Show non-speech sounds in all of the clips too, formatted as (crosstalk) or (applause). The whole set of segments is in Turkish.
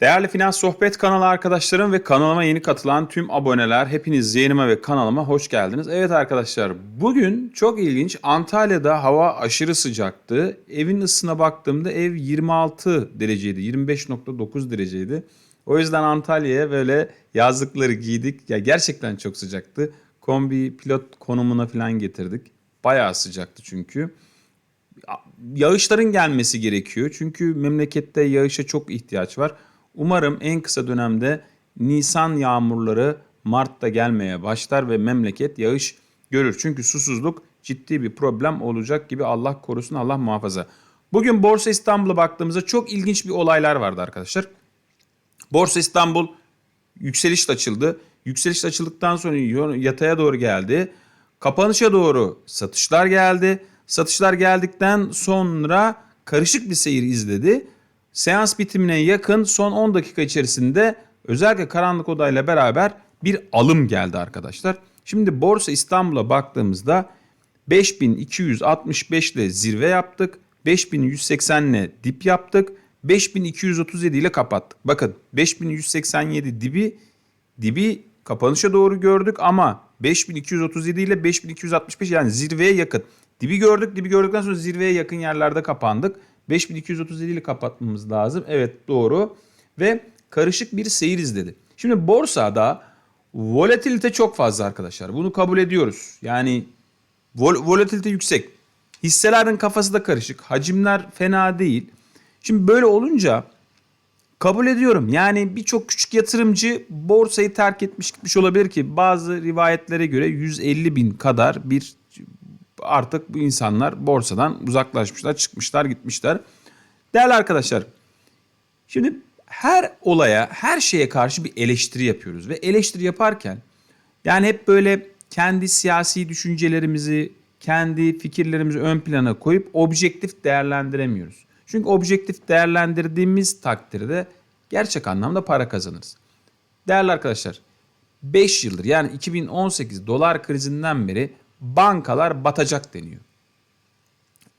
Değerli Finans Sohbet kanalı arkadaşlarım ve kanalıma yeni katılan tüm aboneler hepiniz yayınıma ve kanalıma hoş geldiniz. Evet arkadaşlar bugün çok ilginç Antalya'da hava aşırı sıcaktı. Evin ısısına baktığımda ev 26 dereceydi 25.9 dereceydi. O yüzden Antalya'ya böyle yazlıkları giydik. Ya gerçekten çok sıcaktı. Kombi pilot konumuna falan getirdik. Bayağı sıcaktı çünkü yağışların gelmesi gerekiyor. Çünkü memlekette yağışa çok ihtiyaç var. Umarım en kısa dönemde Nisan yağmurları Mart'ta gelmeye başlar ve memleket yağış görür. Çünkü susuzluk ciddi bir problem olacak gibi Allah korusun Allah muhafaza. Bugün Borsa İstanbul'a baktığımızda çok ilginç bir olaylar vardı arkadaşlar. Borsa İstanbul yükseliş açıldı. Yükseliş açıldıktan sonra yataya doğru geldi. Kapanışa doğru satışlar geldi. Satışlar geldikten sonra karışık bir seyir izledi. Seans bitimine yakın son 10 dakika içerisinde özellikle karanlık odayla beraber bir alım geldi arkadaşlar. Şimdi Borsa İstanbul'a baktığımızda 5265 ile zirve yaptık. 5180 ile dip yaptık. 5237 ile kapattık. Bakın 5187 dibi dibi kapanışa doğru gördük ama 5237 ile 5265 yani zirveye yakın. Dibi gördük. Dibi gördükten sonra zirveye yakın yerlerde kapandık. 5237 ile kapatmamız lazım. Evet doğru. Ve karışık bir seyir izledi. Şimdi borsada volatilite çok fazla arkadaşlar. Bunu kabul ediyoruz. Yani vol- volatilite yüksek. Hisselerin kafası da karışık. Hacimler fena değil. Şimdi böyle olunca kabul ediyorum. Yani birçok küçük yatırımcı borsayı terk etmiş gitmiş olabilir ki bazı rivayetlere göre 150 bin kadar bir artık bu insanlar borsadan uzaklaşmışlar, çıkmışlar, gitmişler. Değerli arkadaşlar, şimdi her olaya, her şeye karşı bir eleştiri yapıyoruz ve eleştiri yaparken yani hep böyle kendi siyasi düşüncelerimizi, kendi fikirlerimizi ön plana koyup objektif değerlendiremiyoruz. Çünkü objektif değerlendirdiğimiz takdirde gerçek anlamda para kazanırız. Değerli arkadaşlar, 5 yıldır yani 2018 dolar krizinden beri bankalar batacak deniyor.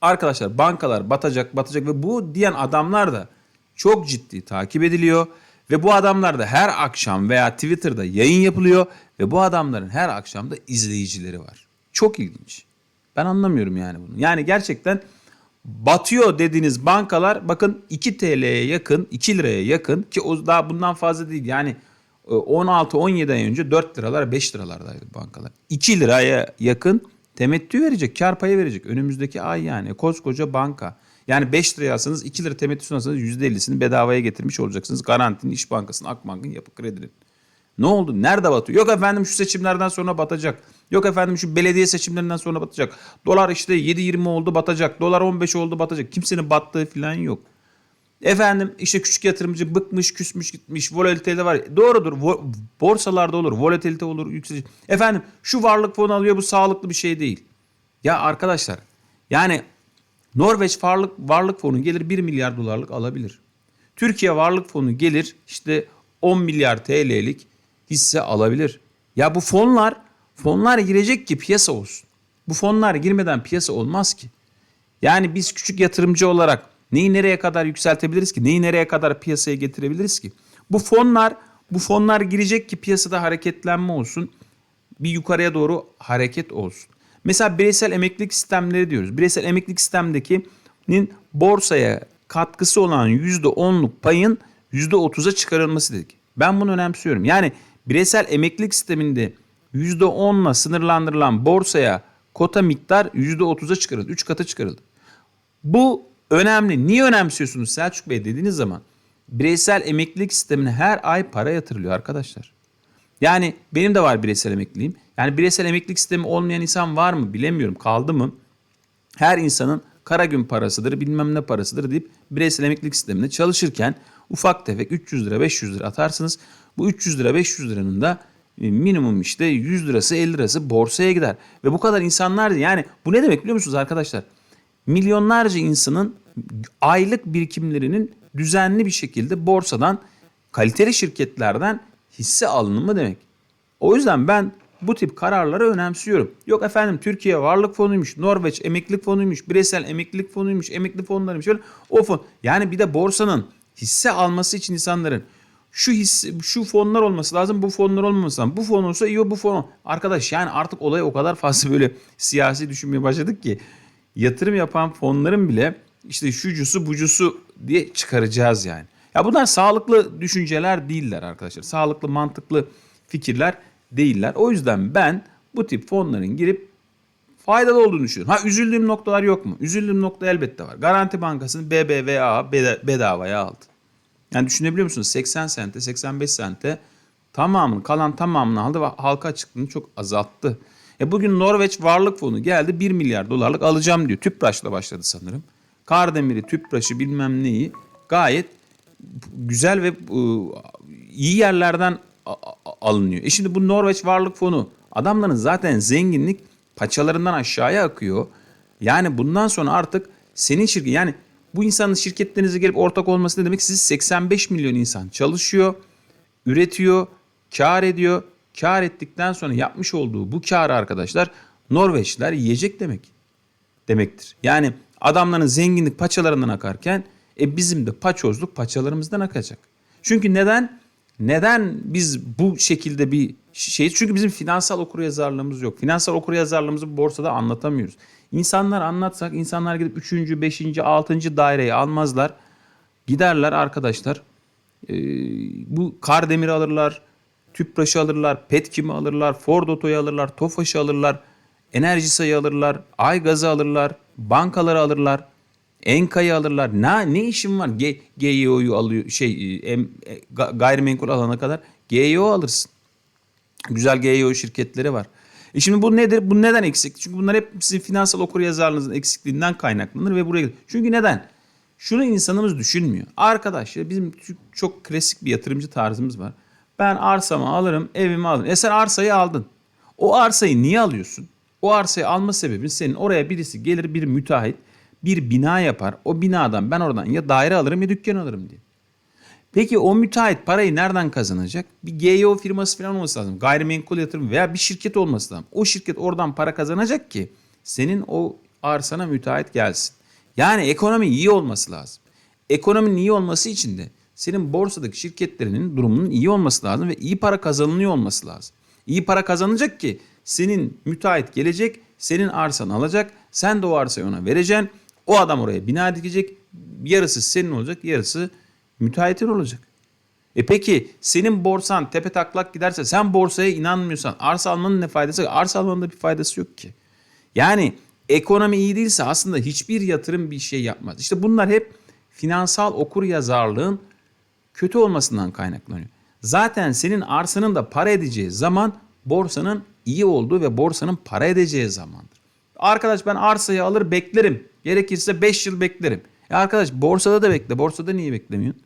Arkadaşlar bankalar batacak batacak ve bu diyen adamlar da çok ciddi takip ediliyor. Ve bu adamlar da her akşam veya Twitter'da yayın yapılıyor ve bu adamların her akşam da izleyicileri var. Çok ilginç. Ben anlamıyorum yani bunu. Yani gerçekten batıyor dediğiniz bankalar bakın 2 TL'ye yakın, 2 liraya yakın ki o daha bundan fazla değil. Yani 16-17 ay önce 4 liralar 5 liralardaydı bankalar. 2 liraya yakın temettü verecek, kar payı verecek. Önümüzdeki ay yani koskoca banka. Yani 5 liraya alsanız 2 lira temettüsünü alsanız %50'sini bedavaya getirmiş olacaksınız. Garantinin İş Bankası'nın, Akbank'ın, Yapı Kredi'nin. Ne oldu? Nerede batıyor? Yok efendim şu seçimlerden sonra batacak. Yok efendim şu belediye seçimlerinden sonra batacak. Dolar işte 7.20 oldu batacak. Dolar 15 oldu batacak. Kimsenin battığı falan yok. Efendim işte küçük yatırımcı bıkmış, küsmüş gitmiş, volatilite var. Doğrudur. Vo- borsalarda olur, volatilite olur, yükseliş. Efendim şu varlık fonu alıyor bu sağlıklı bir şey değil. Ya arkadaşlar yani Norveç varlık varlık fonu gelir 1 milyar dolarlık alabilir. Türkiye varlık fonu gelir işte 10 milyar TL'lik hisse alabilir. Ya bu fonlar fonlar girecek ki piyasa olsun. Bu fonlar girmeden piyasa olmaz ki. Yani biz küçük yatırımcı olarak neyi nereye kadar yükseltebiliriz ki? Neyi nereye kadar piyasaya getirebiliriz ki? Bu fonlar bu fonlar girecek ki piyasada hareketlenme olsun. Bir yukarıya doğru hareket olsun. Mesela bireysel emeklilik sistemleri diyoruz. Bireysel emeklilik sistemdekinin borsaya katkısı olan %10'luk payın %30'a çıkarılması dedik. Ben bunu önemsiyorum. Yani bireysel emeklilik sisteminde %10'la sınırlandırılan borsaya kota miktar %30'a çıkarıldı. 3 kata çıkarıldı. Bu önemli. Niye önemsiyorsunuz Selçuk Bey dediğiniz zaman? Bireysel emeklilik sistemine her ay para yatırılıyor arkadaşlar. Yani benim de var bireysel emekliliğim. Yani bireysel emeklilik sistemi olmayan insan var mı bilemiyorum. Kaldı mı? Her insanın kara gün parasıdır bilmem ne parasıdır deyip bireysel emeklilik sisteminde çalışırken ufak tefek 300 lira 500 lira atarsınız. Bu 300 lira 500 liranın da e, minimum işte 100 lirası 50 lirası borsaya gider. Ve bu kadar insanlar yani bu ne demek biliyor musunuz arkadaşlar? Milyonlarca insanın aylık birikimlerinin düzenli bir şekilde borsadan kaliteli şirketlerden hisse alınımı demek. O yüzden ben bu tip kararları önemsiyorum. Yok efendim Türkiye varlık fonuymuş, Norveç emeklilik fonuymuş, bireysel emeklilik fonuymuş, emekli fonlarıymış. Şöyle o fon. Yani bir de borsanın hisse alması için insanların şu hisse, şu fonlar olması lazım, bu fonlar olmaması lazım. Bu fon olsa iyi bu fon. Arkadaş yani artık olay o kadar fazla böyle (laughs) siyasi düşünmeye başladık ki yatırım yapan fonların bile işte şucusu bucusu diye çıkaracağız yani. Ya bunlar sağlıklı düşünceler değiller arkadaşlar. Sağlıklı, mantıklı fikirler değiller. O yüzden ben bu tip fonların girip faydalı olduğunu düşünüyorum. Ha üzüldüğüm noktalar yok mu? Üzüldüğüm nokta elbette var. Garanti Bankası'nı BBVA beda- bedavaya aldı. Yani düşünebiliyor musunuz? 80 sente, 85 sente tamamını, kalan tamamını aldı ve halka açıklığını çok azalttı. E bugün Norveç Varlık Fonu geldi 1 milyar dolarlık alacağım diyor. Tüpraş'la başladı sanırım. Kardemir'i, Tüpraş'ı bilmem neyi gayet güzel ve e, iyi yerlerden alınıyor. E şimdi bu Norveç Varlık Fonu adamların zaten zenginlik paçalarından aşağıya akıyor. Yani bundan sonra artık senin şirket yani bu insanın şirketlerinize gelip ortak olması ne demek? Siz 85 milyon insan çalışıyor, üretiyor, kar ediyor. Kar ettikten sonra yapmış olduğu bu karı arkadaşlar Norveçliler yiyecek demek demektir. Yani adamların zenginlik paçalarından akarken e bizim de paçozluk paçalarımızdan akacak. Çünkü neden? Neden biz bu şekilde bir şey? Çünkü bizim finansal okuryazarlığımız yok. Finansal okuryazarlığımızı borsada anlatamıyoruz. İnsanlar anlatsak insanlar gidip 3. 5. 6. daireyi almazlar. Giderler arkadaşlar. Ee, bu Kardemir alırlar, Tüpraş'ı alırlar, Petkim'i alırlar, Ford Oto'yu alırlar, Tofaş'ı alırlar, Enerjisa'yı alırlar, Aygaz'ı alırlar, bankaları alırlar, Enka'yı alırlar. Ne ne işin var? G, GEO'yu alıyor şey e, em- e, ga- gayrimenkul alana kadar GEO alırsın. Güzel GEO şirketleri var. E şimdi bu nedir? Bu neden eksik? Çünkü bunlar hep sizin finansal okuryazarlığınızın eksikliğinden kaynaklanır ve buraya Çünkü neden? Şunu insanımız düşünmüyor. Arkadaşlar bizim çok klasik bir yatırımcı tarzımız var. Ben arsamı alırım, evimi alırım. E sen arsayı aldın. O arsayı niye alıyorsun? O arsayı alma sebebin senin oraya birisi gelir bir müteahhit bir bina yapar. O binadan ben oradan ya daire alırım ya dükkan alırım diye. Peki o müteahhit parayı nereden kazanacak? Bir GEO firması falan olması lazım. Gayrimenkul yatırım veya bir şirket olması lazım. O şirket oradan para kazanacak ki senin o arsana müteahhit gelsin. Yani ekonomi iyi olması lazım. Ekonominin iyi olması için de senin borsadaki şirketlerinin durumunun iyi olması lazım ve iyi para kazanılıyor olması lazım. İyi para kazanacak ki senin müteahhit gelecek, senin arsanı alacak, sen de o arsayı ona vereceksin. O adam oraya bina dikecek. Yarısı senin olacak, yarısı müteahhitin olacak. E peki senin borsan tepe taklak giderse sen borsaya inanmıyorsan arsa almanın ne faydası? Arsa almanın da bir faydası yok ki. Yani ekonomi iyi değilse aslında hiçbir yatırım bir şey yapmaz. İşte bunlar hep finansal okur yazarlığın kötü olmasından kaynaklanıyor. Zaten senin arsanın da para edeceği zaman borsanın iyi olduğu ve borsanın para edeceği zamandır. Arkadaş ben arsayı alır beklerim. Gerekirse 5 yıl beklerim. E arkadaş borsada da bekle. Borsada niye beklemiyorsun?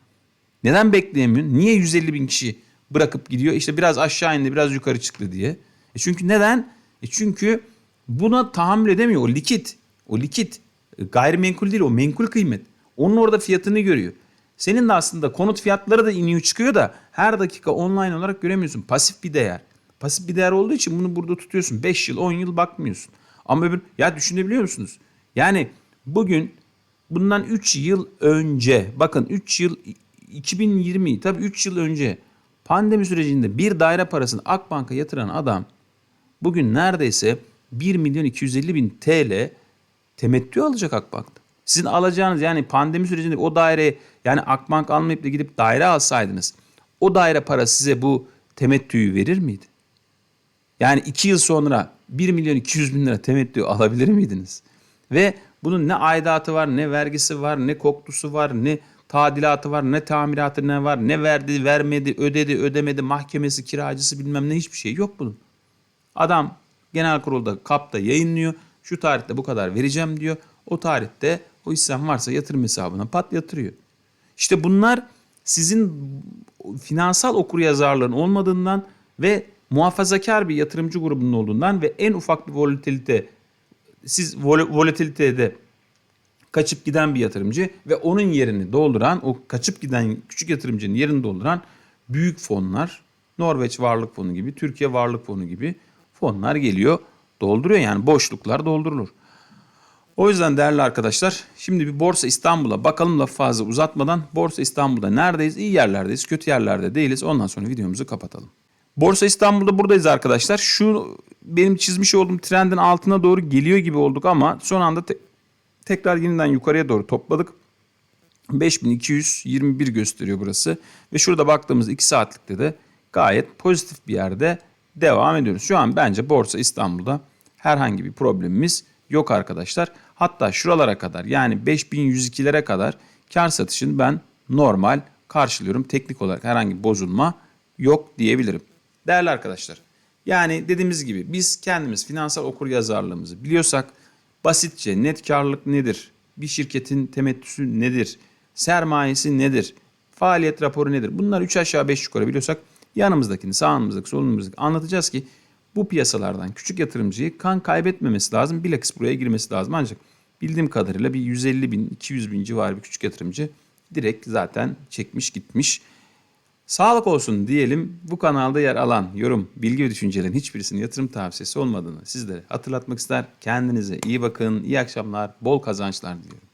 Neden bekleyemiyorsun? Niye 150 bin kişi bırakıp gidiyor? İşte biraz aşağı indi, biraz yukarı çıktı diye. E çünkü neden? E çünkü buna tahammül edemiyor. O likit, o likit e, gayrimenkul değil, o menkul kıymet. Onun orada fiyatını görüyor. Senin de aslında konut fiyatları da iniyor çıkıyor da her dakika online olarak göremiyorsun. Pasif bir değer. Pasif bir değer olduğu için bunu burada tutuyorsun. 5 yıl, 10 yıl bakmıyorsun. Ama öbür, ya düşünebiliyor musunuz? Yani bugün bundan 3 yıl önce bakın 3 yıl 2020 tabii 3 yıl önce pandemi sürecinde bir daire parasını Akbank'a yatıran adam bugün neredeyse 1 milyon 250 bin TL temettü alacak Akbank'ta. Sizin alacağınız yani pandemi sürecinde o daire yani Akbank almayıp da gidip daire alsaydınız o daire para size bu temettüyü verir miydi? Yani 2 yıl sonra 1 milyon 200 bin lira temettü alabilir miydiniz? Ve bunun ne aidatı var, ne vergisi var, ne koktusu var, ne tadilatı var, ne tamiratı ne var, ne verdi, vermedi, ödedi, ödemedi, mahkemesi, kiracısı bilmem ne hiçbir şey yok bunun. Adam genel kurulda kapta yayınlıyor. Şu tarihte bu kadar vereceğim diyor. O tarihte o hissem varsa yatırım hesabına pat yatırıyor. İşte bunlar sizin finansal okuryazarlığın olmadığından ve muhafazakar bir yatırımcı grubunun olduğundan ve en ufak bir volatilite siz vol- volatilitede kaçıp giden bir yatırımcı ve onun yerini dolduran o kaçıp giden küçük yatırımcının yerini dolduran büyük fonlar Norveç Varlık Fonu gibi Türkiye Varlık Fonu gibi fonlar geliyor dolduruyor yani boşluklar doldurulur. O yüzden değerli arkadaşlar şimdi bir Borsa İstanbul'a bakalım da fazla uzatmadan Borsa İstanbul'da neredeyiz? İyi yerlerdeyiz, kötü yerlerde değiliz. Ondan sonra videomuzu kapatalım. Borsa İstanbul'da buradayız arkadaşlar. Şu benim çizmiş olduğum trendin altına doğru geliyor gibi olduk ama son anda te- tekrar yeniden yukarıya doğru topladık. 5221 gösteriyor burası. Ve şurada baktığımız 2 saatlikte de gayet pozitif bir yerde devam ediyoruz. Şu an bence Borsa İstanbul'da herhangi bir problemimiz yok arkadaşlar. Hatta şuralara kadar yani 5102'lere kadar kar satışını ben normal karşılıyorum. Teknik olarak herhangi bir bozulma yok diyebilirim. Değerli arkadaşlar yani dediğimiz gibi biz kendimiz finansal okur yazarlığımızı biliyorsak basitçe net karlılık nedir? Bir şirketin temettüsü nedir? Sermayesi nedir? Faaliyet raporu nedir? Bunları 3 aşağı 5 yukarı biliyorsak yanımızdakini sağımızdaki solumuzdaki anlatacağız ki bu piyasalardan küçük yatırımcıyı kan kaybetmemesi lazım. Bilakis buraya girmesi lazım. Ancak bildiğim kadarıyla bir 150 bin 200 bin civarı bir küçük yatırımcı direkt zaten çekmiş gitmiş. Sağlık olsun diyelim bu kanalda yer alan yorum, bilgi ve düşüncelerin hiçbirisinin yatırım tavsiyesi olmadığını sizlere hatırlatmak ister. Kendinize iyi bakın, iyi akşamlar, bol kazançlar diliyorum.